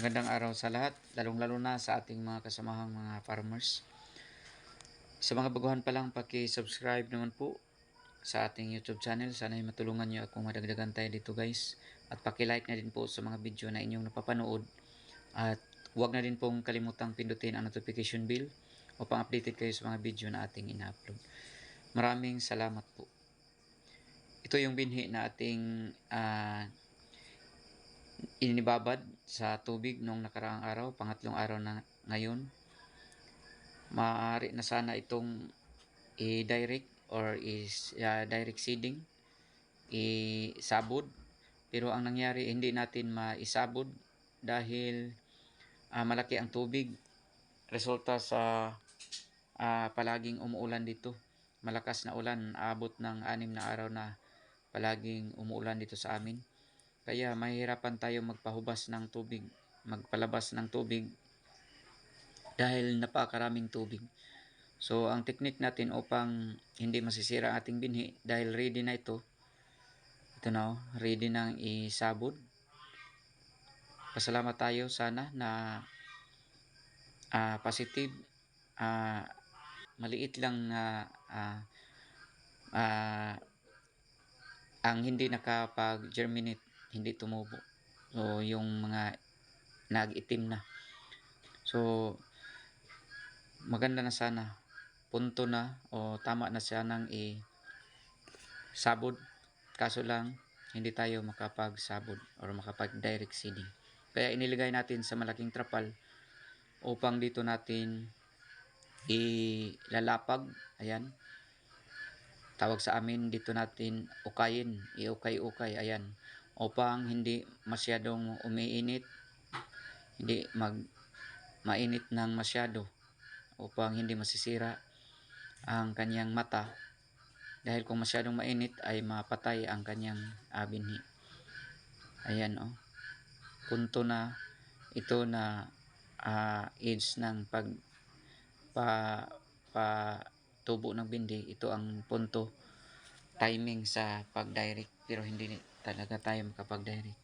Magandang araw sa lahat, lalong-lalo na sa ating mga kasamahang mga farmers. Sa mga baguhan pa lang, paki-subscribe naman po sa ating YouTube channel. Sana ay matulungan niyo akong madagdagan tayo dito guys. At paki-like na din po sa mga video na inyong napapanood. At huwag na din pong kalimutang pindutin ang notification bell upang updated kayo sa mga video na ating ina-upload. Maraming salamat po. Ito yung binhi na ating ah, inibabad sa tubig nung nakaraang araw, pangatlong araw na ngayon. Maaari na sana itong i-direct or is uh, direct seeding, isabod. Pero ang nangyari, hindi natin maisabod dahil ah, malaki ang tubig. Resulta sa ah, palaging umuulan dito. Malakas na ulan, abot ng anim na araw na palaging umuulan dito sa amin. Kaya mahihirapan tayo magpahubas ng tubig, magpalabas ng tubig dahil napakaraming tubig. So ang technique natin upang hindi masisira ating binhi dahil ready na ito. Ito na oh, ready nang isabod. Pasalamat tayo sana na ah, positive ah, maliit lang na ah, ah, ang hindi nakapag-germinate hindi tumubo. So, yung mga nag-itim na. So, maganda na sana. Punto na o tama na siya nang i-sabod. Kaso lang, hindi tayo makapag-sabod or makapag-direct seeding. Kaya iniligay natin sa malaking trapal upang dito natin ilalapag. Ayan. Tawag sa amin dito natin ukayin, iukay-ukay. Ayan upang hindi masyadong umiinit, hindi mag mainit ng masyado upang hindi masisira ang kanyang mata dahil kung masyadong mainit ay mapatay ang kanyang uh, binhi. Ayan oh. Punto na ito na uh, age ng pag pa, pa tubo ng bindi. Ito ang punto timing sa pag-direct pero hindi talaga tayo makapag-direct.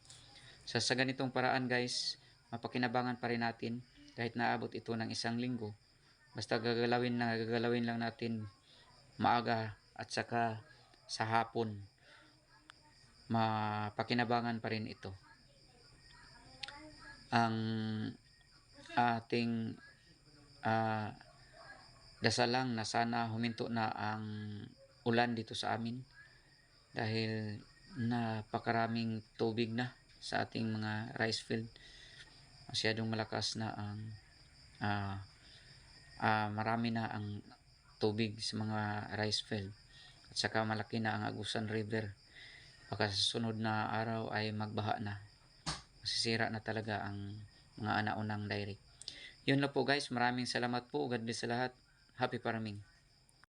So sa ganitong paraan guys, mapakinabangan pa rin natin kahit naabot ito ng isang linggo. Basta gagalawin na gagalawin lang natin maaga at saka sa hapon mapakinabangan pa rin ito. Ang ating uh, dasal lang na sana huminto na ang ulan dito sa amin dahil napakaraming tubig na sa ating mga rice field. Masyadong malakas na ang uh, uh, marami na ang tubig sa mga rice field. At saka malaki na ang Agusan River. Baka sa sunod na araw ay magbaha na. Masisira na talaga ang mga anaunang direct yun na po guys. Maraming salamat po. God bless sa lahat. Happy farming